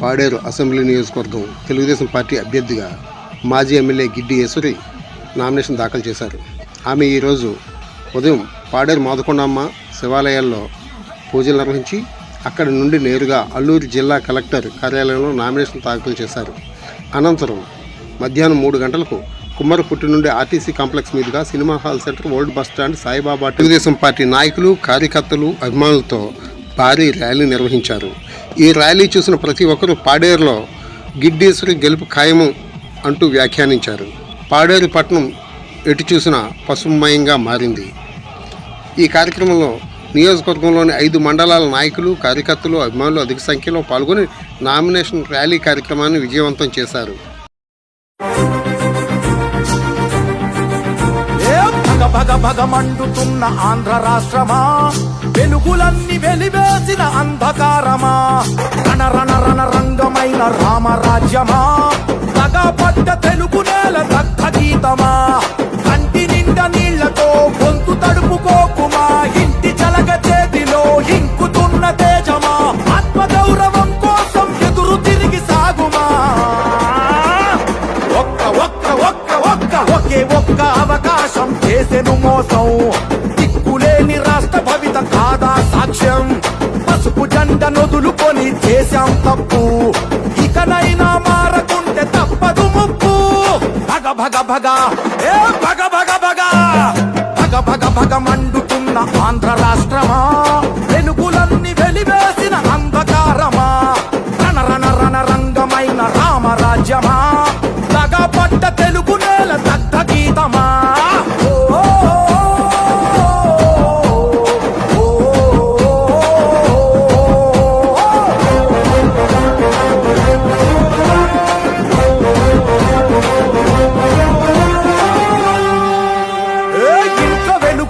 Paderu assembly నియోజకవర్గం Telugu Desam party అభ్యర్థిగా మాజీ ఎమ్మెల్యే గిడ్డి యేసురి నామినేషన్ దాఖలు చేశారు. ఆమె ఈరోజు ఉదయం పాడేరు మాదకొండమ్మ శివాలయాల్లో పూజలు నిర్వహించి అక్కడి నుండి నేరుగా అల్లూరు జిల్లా కలెక్టర్ కార్యాలయంలో నామినేషన్ దాఖలు చేశారు. అనంతరం మధ్యాహ్నం మూడు గంటలకు కుమ్మరపుట్టి నుండి ఆర్టీసీ కాంప్లెక్స్ మీదుగా cinema hall centre old bus stand Saibaba Telugu Desam party నాయకులు కార్యకర్తలు అభిమానులతో భారీ ర్యాలీ నిర్వహించారు. ఈ ర్యాలీ చూసిన ప్రతి ఒక్కరూ పాడేరులో గిడ్డేశ్వరి గెలుపు ఖాయము అంటూ వ్యాఖ్యానించారు. పాడేరు పట్టణం ఎటు చూసినా పసుమయంగా మారింది. ఈ కార్యక్రమంలో నియోజకవర్గంలోని ఐదు మండలాల నాయకులు కార్యకర్తలు అభిమానులు అధిక సంఖ్యలో పాల్గొని నామినేషన్ ర్యాలీ కార్యక్రమాన్ని విజయవంతం చేశారు. భగ భగ మండుతున్న ఆంధ్ర రాష్ట్రమా? వెలుగులన్నీ వెలివేసిన అంధకారమా రామరాజ్యమా? పడ్డ తెలుగు నేల దగ్ధ గీతమా? కంటి నిండా నీళ్ళతో గొంతు తడుపుకోకుమా? ఇంటి చలగ చేతిలో ఇంకుతున్న తేజమా? ఆత్మగౌరవం కోసం ఎదురు తిరిగి సాగుమా? ఒక్క ఒక్క ఒక్క ఒక్క ఒకే ఒక్క అవకాశం చేసెను మోసం. దిక్కులేని రాష్ట్ర భవిత కాదా సాక్ష్యం? పసుపు జెండ నొదులుకొని చేశాం తప్పు. భగ భగ. ఏ భగ భగ భగ. భగ భగ భగ మండుతున్న ఆంధ్ర రాష్ట్రమా? వెలుగులన్నీ వెలివేసిన అంధకారమా? రణ రణ రణ రంగమైన రామరాజ్యమా?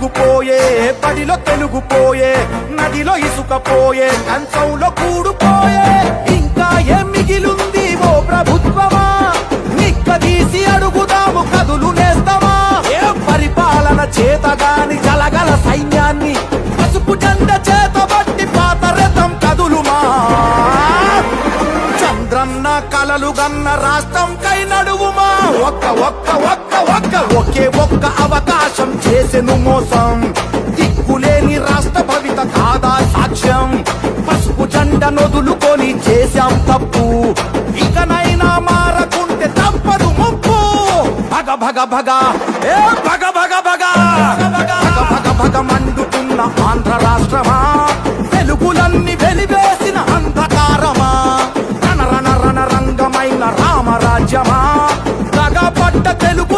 పోయే పడిలో తెలుగు తెలుగుపోయే నదిలో ఇసుకపోయే కంచంలో కూడుపోయే ఇంకా ఏం మిగిలుంది ఓ ప్రభుత్వమా? నిక్కదీసి అడుగుదాము కదులు నేస్తామా? ఏ పరిపాలన చేతగాని జలగల సైన్యాన్ని పసుపు జెండ చేతబట్టి పాత రథం కదులుమా? చంద్రన్న కలలు గన్న రాష్ట్రం కై నడువుమా? ఒక్క ఒక్క ఒక్క ఒక్క ఒకే ఒక్క అవత చేసెను మోసం దిక్కులేని రాష్ట్ర భవిత కాదా సాక్ష్యం. పసుపు జండ నొదులుకొని చేశాం తప్పు. ఇకనైనా మారకుంటే తప్పదు ముప్పు. భగ భగ భగ. ఏ భగ భగ భగ. భగ భగ భగ మండుతున్న ఆంధ్ర రాష్ట్రమా? వెలుగులన్నీ వెలివేసిన అంధకారమా? రణ రణ రణ రంగమైన రామరాజ్యమా? పడ్డ తెలుగు